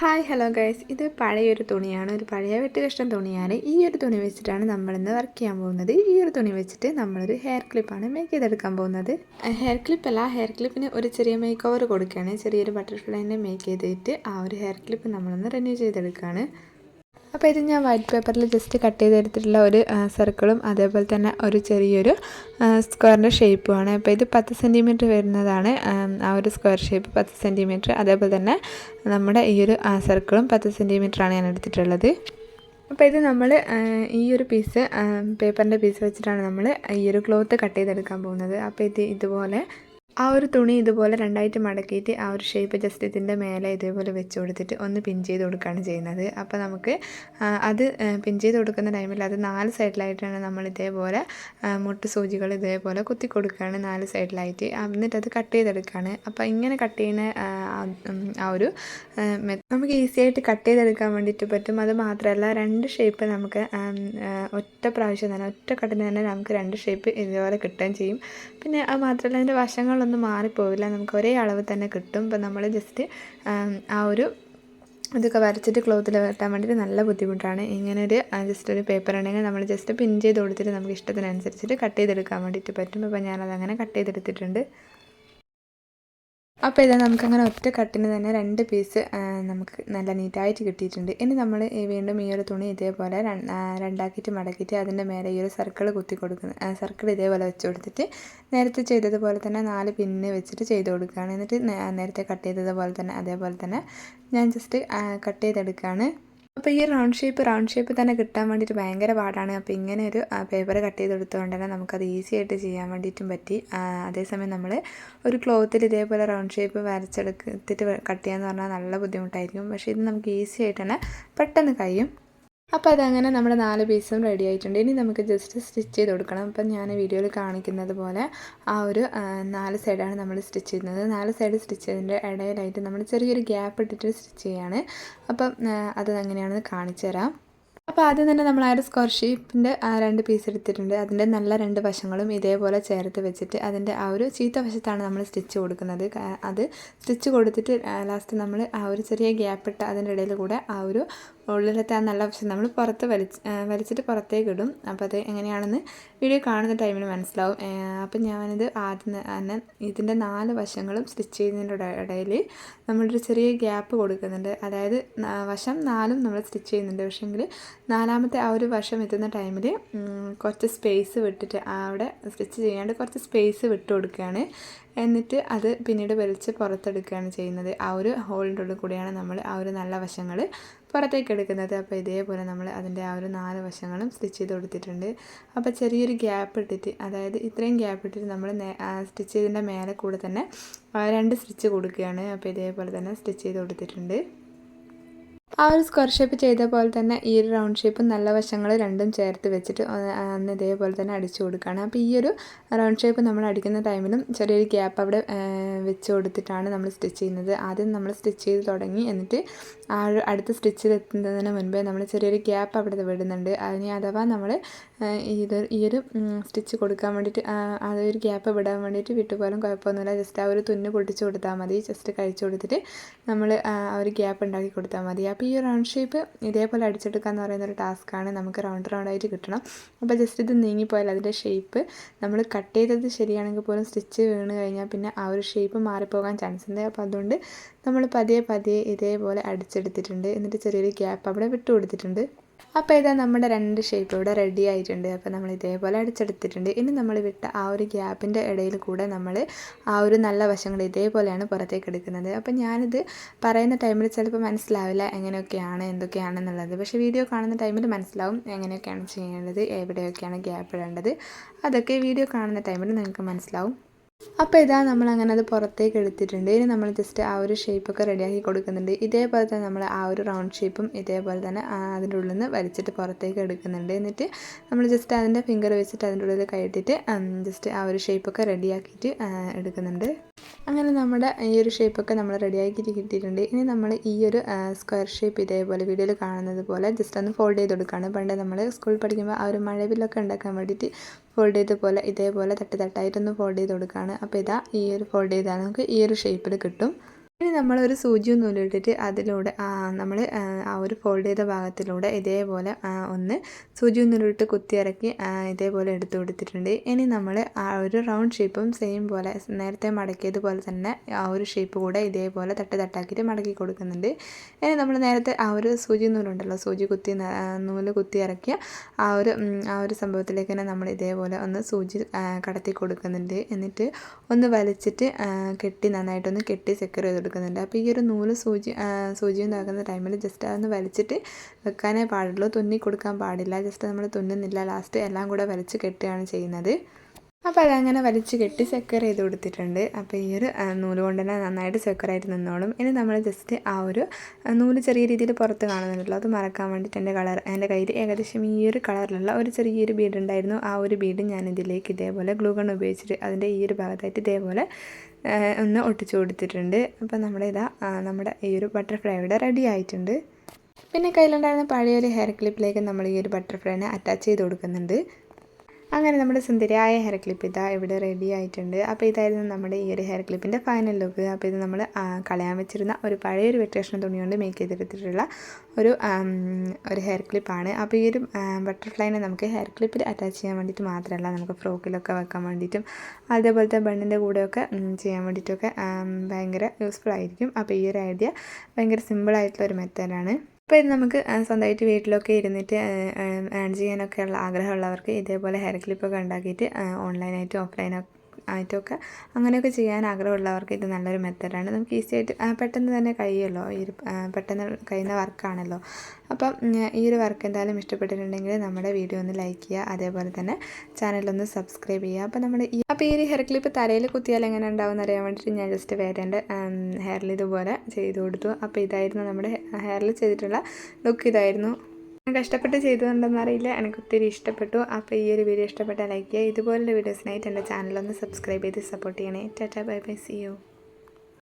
Hi hello guys. ഇത് പഴയൊരു തുണിയാണ്. ഒരു പഴയ വെട്ട് കഷ്ണം തുണിയാണ്. ഈ ഒരു തുണി വെച്ചിട്ടാണ് നമ്മളിന്ന് വർക്ക് ചെയ്യാൻ പോകുന്നത്. ഈ ഒരു തുണി വെച്ചിട്ട് നമ്മളൊരു ഹെയർ ക്ലിപ്പാണ് മേക്ക് ചെയ്തെടുക്കാൻ പോകുന്നത്. ഹെയർ ക്ലിപ്പ് അല്ല ഹെയർ ക്ലിപ്പിന് ഒരു ചെറിയ മേക്ക് ഓവർ കൊടുക്കുകയാണ്. ചെറിയൊരു ബട്ടർഫ്ലൈനെ മേക്ക് ചെയ്തിട്ട് ആ ഒരു ഹെയർ ക്ലിപ്പ് നമ്മളൊന്ന് റിന്യൂ ചെയ്തെടുക്കുകയാണ്. അപ്പോൾ ഇത് ഞാൻ വൈറ്റ് പേപ്പറിൽ ജസ്റ്റ് കട്ട് ചെയ്തെടുത്തിട്ടുള്ള ഒരു സർക്കിളും അതേപോലെ തന്നെ ഒരു ചെറിയൊരു സ്ക്വയറിന്റെ ഷേപ്പുമാണ് അപ്പോൾ ഇത് പത്ത് സെന്റിമീറ്റർ വരുന്നതാണ് ആ ഒരു സ്ക്വയർ ഷേപ്പ് പത്ത് സെന്റിമീറ്റർ അതേപോലെ തന്നെ നമ്മുടെ ഈ ഒരു സർക്കിളും പത്ത് സെന്റിമീറ്ററാണ് ഞാൻ എടുത്തിട്ടുള്ളത്. അപ്പോൾ ഇത് നമ്മൾ ഈ ഒരു പീസ് പേപ്പറിന്റെ പീസ് വെച്ചിട്ടാണ് നമ്മൾ ഈ ഒരു ക്ലോത്ത് കട്ട് ചെയ്തെടുക്കാൻ പോകുന്നത്. അപ്പോൾ ഇത് ഇതുപോലെ ആ ഒരു തുണി ഇതുപോലെ രണ്ടായിട്ട് മടക്കിയിട്ട് ആ ഒരു ഷേപ്പ് ജസ്റ്റ് ഇതിന്റെ മേലെ ഇതേപോലെ വെച്ച് കൊടുത്തിട്ട് ഒന്ന് പിൻ ചെയ്ത് കൊടുക്കുകയാണ് ചെയ്യുന്നത്. അപ്പോൾ നമുക്ക് അത് പിൻ ചെയ്ത് കൊടുക്കുന്ന ടൈമിൽ അത് നാല് സൈഡിലായിട്ടാണ് നമ്മൾ ഇതേപോലെ മുട്ട് സൂചികൾ ഇതേപോലെ കുത്തി കൊടുക്കുകയാണ് നാല് സൈഡിലായിട്ട് എന്നിട്ട് അത് കട്ട് ചെയ്തെടുക്കുകയാണ്. അപ്പോൾ ഇങ്ങനെ കട്ട് ചെയ്യുന്ന ആ ഒരു നമുക്ക് ഈസി ആയിട്ട് കട്ട് ചെയ്തെടുക്കാൻ വേണ്ടിയിട്ട് പറ്റും. അത് മാത്രമല്ല രണ്ട് ഷേപ്പ് നമുക്ക് ഒറ്റ പ്രാവശ്യം തന്നെ ഒറ്റ കട്ടിന് തന്നെ നമുക്ക് രണ്ട് ഷേപ്പ് ഇതേപോലെ കിട്ടുകയും ചെയ്യും. പിന്നെ അത് മാത്രമല്ല അതിന്റെ വശങ്ങളൊന്നും ഒന്നും മാറിപ്പോവില്ല. നമുക്ക് ഒരേ അളവ് തന്നെ കിട്ടും. ഇപ്പം നമ്മൾ ജസ്റ്റ് ആ ഒരു ഇതൊക്കെ വരച്ചിട്ട് ക്ലോത്തിൽ വെട്ടാൻ വേണ്ടിയിട്ട് നല്ല ബുദ്ധിമുട്ടാണ്. ഇങ്ങനെ ഒരു ജസ്റ്റ് ഒരു പേപ്പർ ഉണ്ടെങ്കിൽ നമ്മൾ ജസ്റ്റ് പിൻ ചെയ്ത് കൊടുത്തിട്ട് നമുക്ക് ഇഷ്ടത്തിനനുസരിച്ചിട്ട് കട്ട് ചെയ്തെടുക്കാൻ വേണ്ടിയിട്ട് പറ്റും. അപ്പോൾ ഞാനതങ്ങനെ കട്ട് ചെയ്തെടുത്തിട്ടുണ്ട്. അപ്പോൾ ഇതാ നമുക്കങ്ങനെ ഒറ്റ കട്ടിന് തന്നെ രണ്ട് പീസ് നമുക്ക് നല്ല നീറ്റായിട്ട് കിട്ടിയിട്ടുണ്ട്. ഇനി നമ്മൾ വീണ്ടും ഈ ഒരു തുണി ഇതേപോലെ രണ്ടാക്കിയിട്ട് മടക്കിയിട്ട് അതിന്റെ മേലെ ഈ ഒരു സർക്കിൾ കുത്തി കൊടുക്കുന്ന സർക്കിൾ ഇതേപോലെ വെച്ച് കൊടുത്തിട്ട് നേരത്തെ ചെയ്തതുപോലെ തന്നെ നാല് പിന്ന് വെച്ചിട്ട് ചെയ്ത് കൊടുക്കുകയാണ്. എന്നിട്ട് നേരത്തെ കട്ട് ചെയ്തതുപോലെ തന്നെ അതേപോലെ തന്നെ ഞാൻ ജസ്റ്റ് കട്ട് ചെയ്തെടുക്കുകയാണ്. അപ്പോൾ ഈ റൗണ്ട് ഷേപ്പ് റൗണ്ട് ഷേപ്പ് തന്നെ കിട്ടാൻ വേണ്ടിയിട്ട് ഭയങ്കര പാടാണ്. അപ്പോൾ ഇങ്ങനെ ഒരു പേപ്പർ കട്ട് ചെയ്തെടുത്തുകൊണ്ട് തന്നെ നമുക്കത് ഈസി ആയിട്ട് ചെയ്യാൻ വേണ്ടിയിട്ടും പറ്റി. അതേസമയം നമ്മൾ ഒരു ക്ലോത്തിൽ ഇതേപോലെ റൗണ്ട് ഷേപ്പ് വരച്ചെടുത്തിട്ട് കട്ട് ചെയ്യാന്ന് പറഞ്ഞാൽ നല്ല ബുദ്ധിമുട്ടായിരിക്കും. പക്ഷേ ഇത് നമുക്ക് ഈസി ആയിട്ട് തന്നെ പെട്ടെന്ന് കഴിയും. അപ്പോൾ അതങ്ങനെ നമ്മുടെ നാല് പീസും റെഡി ആയിട്ടുണ്ട്. ഇനി നമുക്ക് ജസ്റ്റ് സ്റ്റിച്ച് ചെയ്ത് കൊടുക്കണം. അപ്പം ഞാൻ വീഡിയോയിൽ കാണിക്കുന്നത് പോലെ ആ ഒരു നാല് സൈഡാണ് നമ്മൾ സ്റ്റിച്ച് ചെയ്യുന്നത്. നാല് സൈഡ് സ്റ്റിച്ച് ചെയ്തതിന്റെ ഇടയിലായിട്ട് നമ്മൾ ചെറിയൊരു ഗ്യാപ്പ് ഇട്ടിട്ട് സ്റ്റിച്ച് ചെയ്യാണ്. അപ്പം അത് അങ്ങനെയാണെന്ന് കാണിച്ചു തരാം. അപ്പോൾ ആദ്യം തന്നെ നമ്മൾ ആ ഒരു സ്ക്വയർ ഷേപ്പിന്റെ ആ രണ്ട് പീസ് എടുത്തിട്ടുണ്ട്. അതിന്റെ നല്ല രണ്ട് വശങ്ങളും ഇതേപോലെ ചേർത്ത് വെച്ചിട്ട് അതിന്റെ ആ ഒരു ചീത്ത വശത്താണ് നമ്മൾ സ്റ്റിച്ച് കൊടുക്കുന്നത്. അത് സ്റ്റിച്ച് കൊടുത്തിട്ട് ലാസ്റ്റ് നമ്മൾ ആ ഒരു ചെറിയ ഗ്യാപ്പ് ഇട്ട് അതിന്റെ ഇടയിൽ കൂടെ ആ ഒരു ഉള്ളിലത്തെ ആ നല്ല വശം നമ്മൾ പുറത്ത് വലിച്ച് വലിച്ചിട്ട് പുറത്തേക്ക് ഇടും. അപ്പോൾ അത് എങ്ങനെയാണെന്ന് വീഡിയോ കാണുന്ന ടൈമിൽ മനസ്സിലാവും. അപ്പം ഞാനിത് ആദ്യം തന്നെ ഇതിന്റെ നാല് വശങ്ങളും സ്റ്റിച്ച് ചെയ്യുന്നതിന്റെ ഇടയിൽ നമ്മളൊരു ചെറിയ ഗ്യാപ്പ് കൊടുക്കുന്നുണ്ട്. അതായത് വശം നാലും നമ്മൾ സ്റ്റിച്ച് ചെയ്യുന്നുണ്ട്. പക്ഷേങ്കിൽ നാലാമത്തെ ആ ഒരു വശം എത്തുന്ന ടൈമിൽ കുറച്ച് സ്പേസ് വിട്ടിട്ട് അവിടെ സ്റ്റിച്ച് ചെയ്യാണ്ട് കുറച്ച് സ്പേസ് വിട്ട് കൊടുക്കുകയാണ്. എന്നിട്ട് അത് പിന്നീട് വലിച്ച് പുറത്തെടുക്കുകയാണ് ചെയ്യുന്നത്. ആ ഒരു ഹോളിന്റെ ഉള്ളിൽ കൂടിയാണ് നമ്മൾ ആ ഒരു നല്ല വശങ്ങൾ പുറത്തേക്ക് എടുക്കുന്നത്. അപ്പോൾ ഇതേപോലെ നമ്മൾ അതിന്റെ ആ ഒരു നാല് വശങ്ങളും സ്റ്റിച്ച് ചെയ്ത് കൊടുത്തിട്ടുണ്ട്. അപ്പോൾ ചെറിയൊരു ഗ്യാപ്പ് ഇട്ടിട്ട് അതായത് ഇത്രയും ഗ്യാപ്പ് ഇട്ടിട്ട് നമ്മൾ സ്റ്റിച്ച് ചെയ്തതിന്റെ മേലെ കൂടെ തന്നെ രണ്ട് സ്റ്റിച്ച് കൊടുക്കുകയാണ്. അപ്പോൾ ഇതേപോലെ തന്നെ സ്റ്റിച്ച് ചെയ്ത് കൊടുത്തിട്ടുണ്ട്. ആ ഒരു സ്ക്വയർ ഷേപ്പ് ചെയ്ത പോലെ തന്നെ ഈ ഒരു റൗണ്ട് ഷേപ്പ് നല്ല വശങ്ങൾ രണ്ടും ചേർത്ത് വെച്ചിട്ട് അന്ന് ഇതേപോലെ തന്നെ അടിച്ചു കൊടുക്കുകയാണ്. അപ്പോൾ ഈ ഒരു റൗണ്ട് ഷേപ്പ് നമ്മൾ അടിക്കുന്ന ടൈമിലും ചെറിയൊരു ഗ്യാപ്പ് അവിടെ വെച്ച് കൊടുത്തിട്ടാണ് നമ്മൾ സ്റ്റിച്ച് ചെയ്യുന്നത്. ആദ്യം നമ്മൾ സ്റ്റിച്ച് ചെയ്ത് തുടങ്ങി. എന്നിട്ട് ആ അടുത്ത സ്റ്റിച്ചിൽ എത്തുന്നതിന് മുൻപേ നമ്മൾ ചെറിയൊരു ഗ്യാപ്പ് അവിടെ വിടുന്നുണ്ട്. അതിന് അഥവാ നമ്മൾ ഇത് ഈ ഒരു സ്റ്റിച്ച് കൊടുക്കാൻ വേണ്ടിയിട്ട് അതൊരു ഗ്യാപ്പ് വിടാൻ വേണ്ടിയിട്ട് വിട്ടുപോലും കുഴപ്പമൊന്നുമില്ല. ജസ്റ്റ് ആ ഒരു തുന്ന് പൊട്ടിച്ച് കൊടുത്താൽ മതി. ജസ്റ്റ് കഴിച്ചു കൊടുത്തിട്ട് നമ്മൾ ആ ഒരു ഗ്യാപ്പ് ഉണ്ടാക്കി കൊടുത്താൽ മതി. അപ്പോൾ ഈ റൗണ്ട് ഷേപ്പ് ഇതേപോലെ അടിച്ചെടുക്കുക എന്ന് പറയുന്ന ഒരു ടാസ്ക്കാണ് നമുക്ക് റൗണ്ട് റൗണ്ട് ആയിട്ട് കിട്ടണം. അപ്പോൾ ജസ്റ്റ് ഇത് നീങ്ങിപ്പോയാൽ അതിന്റെ ഷേപ്പ് നമ്മൾ കട്ട് ചെയ്തത് ശരിയാണെങ്കിൽ പോലും സ്റ്റിച്ച് വീണ് കഴിഞ്ഞാൽ പിന്നെ ആ ഒരു ഷേപ്പ് മാറിപ്പോകാൻ ചാൻസ് ഉണ്ട്. അപ്പോൾ അതുകൊണ്ട് നമ്മൾ പതിയെ പതിയെ ഇതേപോലെ അടിച്ചെടുത്തിട്ടുണ്ട്. എന്നിട്ട് ചെറിയൊരു ഗ്യാപ്പ് അവിടെ വിട്ടു കൊടുത്തിട്ടുണ്ട് അപ്പോൾ ഇതാ നമ്മുടെ രണ്ട് ഷേപ്പ് ഇവിടെ റെഡി ആയിട്ടുണ്ട്. അപ്പോൾ നമ്മൾ ഇതേപോലെ അടിച്ചെടുത്തിട്ടുണ്ട്. ഇനി നമ്മൾ വിട്ട ആ ഒരു ഗ്യാപ്പിന്റെ ഇടയിൽ കൂടെ നമ്മൾ ആ ഒരു നല്ല വശങ്ങൾ ഇതേപോലെയാണ് പുറത്തേക്ക് എടുക്കുന്നത്. അപ്പോൾ ഞാനിത് പറയുന്ന ടൈമിൽ ചിലപ്പോൾ മനസ്സിലാവില്ല എങ്ങനെയൊക്കെയാണ് എന്തൊക്കെയാണെന്നുള്ളത് പക്ഷേ വീഡിയോ കാണുന്ന ടൈമിൽ മനസ്സിലാവും എങ്ങനെയൊക്കെയാണ് ചെയ്യേണ്ടത് എവിടെയൊക്കെയാണ് ഗ്യാപ്പ് ഇടേണ്ടത്. അതൊക്കെ വീഡിയോ കാണുന്ന ടൈമിൽ നിങ്ങൾക്ക് മനസ്സിലാവും. അപ്പോൾ ഇതാ നമ്മൾ അങ്ങനെ അത് പുറത്തേക്ക് എടുത്തിട്ടുണ്ട്. ഇനി നമ്മൾ ജസ്റ്റ് ആ ഒരു ഷേപ്പൊക്കെ റെഡിയാക്കി കൊടുക്കുന്നുണ്ട്. ഇതേപോലെ തന്നെ നമ്മൾ ആ ഒരു റൗണ്ട് ഷേപ്പും ഇതേപോലെ തന്നെ അതിന്റെ ഉള്ളിൽ നിന്ന് വലിച്ചിട്ട് പുറത്തേക്ക് എടുക്കുന്നുണ്ട്. എന്നിട്ട് നമ്മൾ ജസ്റ്റ് അതിന്റെ ഫിംഗർ വെച്ചിട്ട് അതിന്റെ ഉള്ളിൽ കയറ്റിയിട്ട് ജസ്റ്റ് ആ ഒരു ഷേപ്പൊക്കെ റെഡിയാക്കിയിട്ട് എടുക്കുന്നുണ്ട്. അങ്ങനെ നമ്മുടെ ഈ ഒരു ഷേപ്പൊക്കെ നമ്മൾ റെഡിയാക്കിയിട്ട് കിട്ടിയിട്ടുണ്ട്. ഇനി നമ്മൾ ഈ ഒരു സ്ക്വയർ ഷേപ്പ് ഇതേപോലെ വീഡിയോയിൽ കാണുന്നത് പോലെ ജസ്റ്റ് ഒന്ന് ഫോൾഡ് ചെയ്ത് കൊടുക്കുകയാണ് പണ്ട് നമ്മൾ സ്കൂളിൽ പഠിക്കുമ്പോൾ ആ ഒരു മഴവില്ലൊക്കെ ഉണ്ടാക്കാൻ വേണ്ടിയിട്ട് ഫോൾഡ് ചെയ്ത പോലെ ഇതേപോലെ തട്ട് തട്ടായിട്ടൊന്ന് ഫോൾഡ് ചെയ്ത് കൊടുക്കുകയാണ്. അപ്പോൾ ഇതാ ഈ ഒരു ഫോൾഡ് ചെയ്താൽ നമുക്ക് ഈ ഒരു ഷേപ്പിൽ കിട്ടും. ഇനി നമ്മളൊരു സൂചിയും നൂലിട്ടിട്ട് അതിലൂടെ നമ്മൾ ആ ഒരു ഫോൾഡ് ചെയ്ത ഭാഗത്തിലൂടെ ഇതേപോലെ ഒന്ന് സൂചിയും നൂലിട്ട് കുത്തിയിറക്കി ഇതേപോലെ എടുത്തു കൊടുത്തിട്ടുണ്ട്. ഇനി നമ്മൾ ആ ഒരു റൗണ്ട് ഷേപ്പും സെയിം പോലെ നേരത്തെ മടക്കിയതുപോലെ തന്നെ ആ ഒരു ഷേപ്പ് കൂടെ ഇതേപോലെ തട്ട് തട്ടാക്കിയിട്ട് മടക്കി കൊടുക്കുന്നുണ്ട്. ഇനി നമ്മൾ നേരത്തെ ആ ഒരു സൂചി നൂലുണ്ടല്ലോ സൂചി കുത്തി നൂൽ കുത്തി ഇറക്കിയ ആ ഒരു ആ ഒരു സംഭവത്തിലേക്ക് തന്നെ നമ്മൾ ഇതേപോലെ ഒന്ന് സൂചി കടത്തി കൊടുക്കുന്നുണ്ട്. എന്നിട്ട് ഒന്ന് വലിച്ചിട്ട് കെട്ടി നന്നായിട്ടൊന്ന് കെട്ടി സെക്യൂർ ചെയ്ത് കൊടുക്കുന്നുണ്ട്. അപ്പോൾ ഈ ഒരു നൂൽ സൂചി സൂചി ഉണ്ടാക്കുന്ന ടൈമിൽ ജസ്റ്റ് അതൊന്ന് വലിച്ചിട്ട് വെക്കാനേ പാടുള്ളൂ. തുന്നി കൊടുക്കാൻ പാടില്ല. ജസ്റ്റ് നമ്മൾ തുന്നുന്നില്ല. ലാസ്റ്റ് എല്ലാം കൂടെ വലിച്ച് കെട്ടുകയാണ് ചെയ്യുന്നത്. അപ്പോൾ അതങ്ങനെ വലിച്ചു കെട്ടി സെക്യർ ചെയ്ത് കൊടുത്തിട്ടുണ്ട്. അപ്പോൾ ഈ ഒരു നൂൽ കൊണ്ട് തന്നെ നന്നായിട്ട് ആയിട്ട് നിന്നോളും. ഇനി നമ്മൾ ജസ്റ്റ് ആ ഒരു നൂൽ ചെറിയ രീതിയിൽ പുറത്ത് കാണുന്നുണ്ടല്ലോ. അത് മറക്കാൻ വേണ്ടിയിട്ട് എന്റെ കളർ എന്റെ കയ്യിൽ ഏകദേശം ഈ ഒരു കളറിലുള്ള ഒരു ചെറിയൊരു ബീഡ് ഉണ്ടായിരുന്നു. ആ ഒരു ബീഡ് ഞാൻ ഇതിലേക്ക് ഇതേപോലെ ഗ്ലൂഗൺ ഉപയോഗിച്ചിട്ട് അതിന്റെ ഈ ഒരു ഭാഗത്തായിട്ട് ഇതേപോലെ ഒന്ന് ഒട്ടിച്ചു കൊടുത്തിട്ടുണ്ട്. അപ്പോൾ നമ്മുടെ ഇതാ നമ്മുടെ ഈ ഒരു ബട്ടർഫ്ലൈ ഇവിടെ റെഡി ആയിട്ടുണ്ട്. പിന്നെ കയ്യിലുണ്ടായിരുന്ന പഴയൊരു ഹെയർ ക്ലിപ്പിലേക്ക് നമ്മൾ ഈ ഒരു ബട്ടർഫ്ലൈനെ അറ്റാച്ച് ചെയ്ത് കൊടുക്കുന്നുണ്ട്. അങ്ങനെ നമ്മുടെ സുന്ദരിയായ ഹെയർ ക്ലിപ്പ് ഇതാ ഇവിടെ റെഡി ആയിട്ടുണ്ട്. അപ്പോൾ ഇതായിരുന്നു നമ്മുടെ ഈ ഒരു ഹെയർ ക്ലിപ്പിന്റെ ഫൈനൽ ലുക്ക് അപ്പോൾ ഇത് നമ്മൾ കളയാൻ വെച്ചിരുന്ന ഒരു പഴയൊരു വെട്ടേഷൻ തുണി കൊണ്ട് മേക്ക് ചെയ്തെടുത്തിട്ടുള്ള ഒരു ഒരു ഹെയർ ക്ലിപ്പാണ് അപ്പോൾ ഈ ഒരു ബട്ടർഫ്ലൈനെ നമുക്ക് ഹെയർ ക്ലിപ്പിൽ അറ്റാച്ച് ചെയ്യാൻ വേണ്ടിയിട്ട് മാത്രമല്ല നമുക്ക് ഫ്രോക്കിലൊക്കെ വെക്കാൻ വേണ്ടിയിട്ടും അതേപോലത്തെ ബണ്ണിന്റെ കൂടെയൊക്കെ ചെയ്യാൻ വേണ്ടിയിട്ടൊക്കെ ഭയങ്കര യൂസ്ഫുൾ ആയിരിക്കും. അപ്പോൾ ഈ ഒരു ഐഡിയ ഭയങ്കര സിമ്പിളായിട്ടുള്ള ഒരു മെത്തേഡാണ് അപ്പോൾ ഇത് നമുക്ക് സ്വന്തമായിട്ട് വീട്ടിലൊക്കെ ഇരുന്നിട്ട് ഏൺ ചെയ്യാനൊക്കെ ഉള്ള ആഗ്രഹമുള്ളവർക്ക് ഇതേപോലെ ഹെയർ ക്ലിപ്പൊക്കെ ഉണ്ടാക്കിയിട്ട് ഓൺലൈനായിട്ടും ഓഫ്ലൈൻ ആയിട്ടൊക്കെ അങ്ങനെയൊക്കെ ചെയ്യാൻ ആഗ്രഹമുള്ളവർക്ക് ഇത് നല്ലൊരു മെത്തേഡാണ് നമുക്ക് ഈസി ആയിട്ട് പെട്ടെന്ന് തന്നെ കഴിയുമല്ലോ? ഈ പെട്ടെന്ന് കഴിയുന്ന വർക്കാണല്ലോ അപ്പം ഈ ഒരു വർക്ക് എന്തായാലും ഇഷ്ടപ്പെട്ടിട്ടുണ്ടെങ്കിൽ നമ്മുടെ വീഡിയോ ഒന്ന് ലൈക്ക് ചെയ്യുക. അതേപോലെ തന്നെ ചാനലൊന്ന് സബ്സ്ക്രൈബ് ചെയ്യുക. അപ്പോൾ നമ്മുടെ ഈ അപ്പോൾ ഈ ഹെയർ ക്ലിപ്പ് തലയിൽ കുത്തിയാൽ എങ്ങനെ ഉണ്ടാവും അറിയാൻ വേണ്ടിയിട്ട് ഞാൻ ജസ്റ്റ് വേറെ ഹെയറിൽ ഇതുപോലെ ചെയ്ത് കൊടുത്തു. അപ്പോൾ ഇതായിരുന്നു നമ്മുടെ ഹെയറിൽ ചെയ്തിട്ടുള്ള ലുക്ക് ഇതായിരുന്നു. കഷ്ടപ്പെട്ട് ചെയ്തതുണ്ടെന്ന് അറിയില്ല. എനിക്ക് ഒത്തിരി ഇഷ്ടപ്പെട്ടു. അപ്പോൾ ഈ ഒരു വീഡിയോ ഇഷ്ടപ്പെട്ടാൽ ലൈക്ക് ചെയ്യുക. ഇതുപോലുള്ള വീഡിയോസിനായിട്ട് എന്റെ ചാനലൊന്ന് സബ്സ്ക്രൈബ് ചെയ്ത് സപ്പോർട്ട് ചെയ്യണേ. Tata bye bye see you